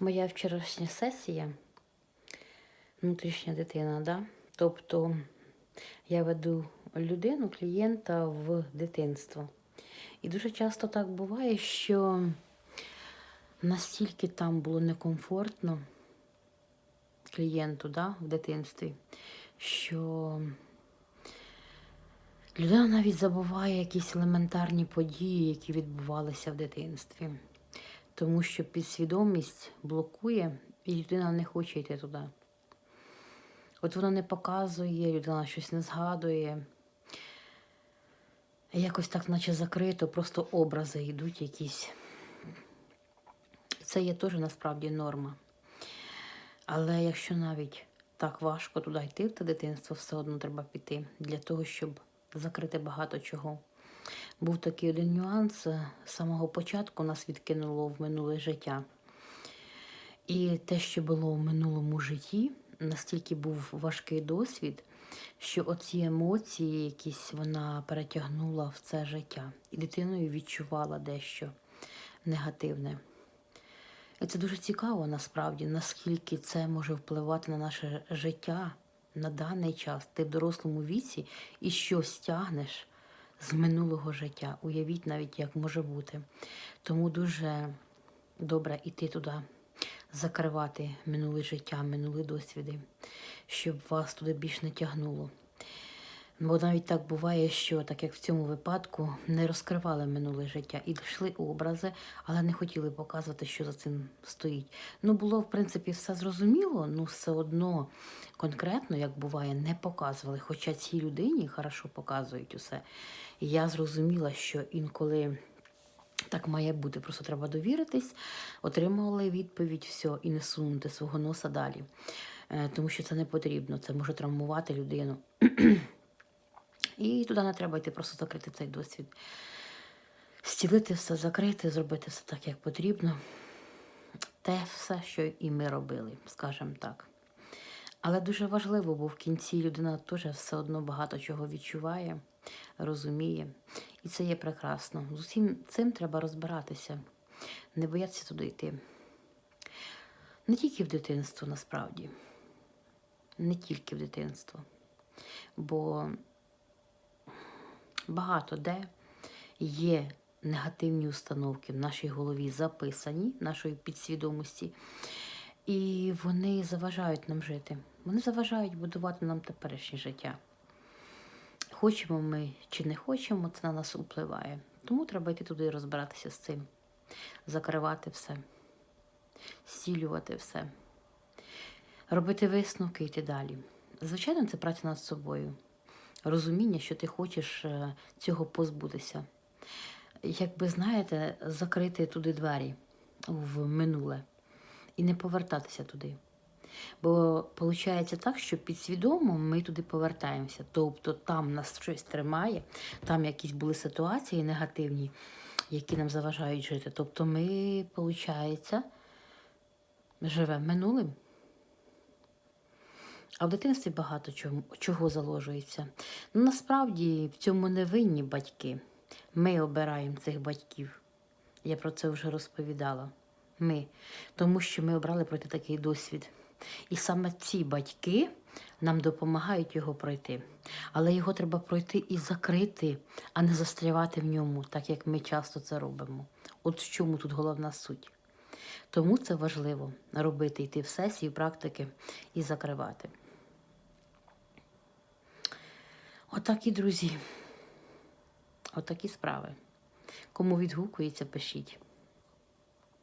Моя вчорашня сесія, внутрішня дитина, да? тобто я веду людину, клієнта в дитинство. І дуже часто так буває, що настільки там було некомфортно клієнту да, в дитинстві, що людина навіть забуває якісь елементарні події, які відбувалися в дитинстві. Тому що підсвідомість блокує, і людина не хоче йти туди. От вона не показує, людина щось не згадує. Якось так, наче закрито, просто образи йдуть якісь. Це є теж насправді норма. Але якщо навіть так важко туди йти, в те дитинство, все одно треба піти для того, щоб закрити багато чого. Був такий один нюанс. е, З самого початку нас відкинуло в минуле життя. І те, що було в минулому житті, настільки був важкий досвід, що оці емоції якісь вона перетягнула в це життя. І дитиною відчувала дещо негативне. І це дуже цікаво насправді, наскільки це може впливати на наше життя на даний час. Ти в дорослому віці і щось тягнеш з минулого життя. Уявіть навіть, як може бути. Тому дуже добре йти туди, закривати минуле життя, минулі досвіди, щоб вас туди більш не тягнуло. Бо навіть так буває, що, так як в цьому випадку, не розкривали минуле життя і йшли образи, але не хотіли показувати, що за цим стоїть. Ну, було, в принципі, все зрозуміло, ну все одно конкретно, як буває, не показували. Хоча цій людині хорошо показують усе. І я зрозуміла, що інколи. Так має бути, просто треба довіритись, отримали відповідь, все, і не сунути свого носа далі. Е, Тому що це не потрібно, це може травмувати людину. І туди не треба йти, просто закрити цей досвід. Зцілити все, закрити, зробити все так, як потрібно. Те все, що і ми робили, скажімо так. Але дуже важливо, бо в кінці людина теж все одно багато чого відчуває, розуміє. І це є прекрасно. З усім цим треба розбиратися, не боятися туди йти. Не тільки в дитинство, насправді, не тільки в дитинство. Бо багато де є негативні установки в нашій голові записані, нашої підсвідомості, і вони заважають нам жити. Вони заважають будувати нам теперішнє життя. Хочемо ми чи не хочемо, це на нас впливає. Тому треба йти туди і розбиратися з цим, закривати все, зцілювати все, робити висновки і йти далі. Звичайно, це праця над собою розуміння, що ти хочеш е, цього позбутися. Якби знаєте, закрити туди двері в минуле і не повертатися туди. Бо виходить так, що підсвідомо ми туди повертаємося. Тобто там нас щось тримає, там якісь були ситуації негативні, які нам заважають жити. Тобто ми, виходить, живемо минулим. А в дитинстві багато чого, чого заложується. Ну, насправді в цьому не винні батьки. Ми обираємо цих батьків. Я про це вже розповідала. Ми. Тому що ми обрали пройти такий досвід. І саме ці батьки нам допомагають його пройти. Але його треба пройти і закрити, а не застрявати в ньому, так як ми часто це робимо. От в чому тут головна суть. Тому це важливо робити, йти в сесії, практики і закривати. Отакі, друзі. Отакі справи. Кому відгукується, пишіть.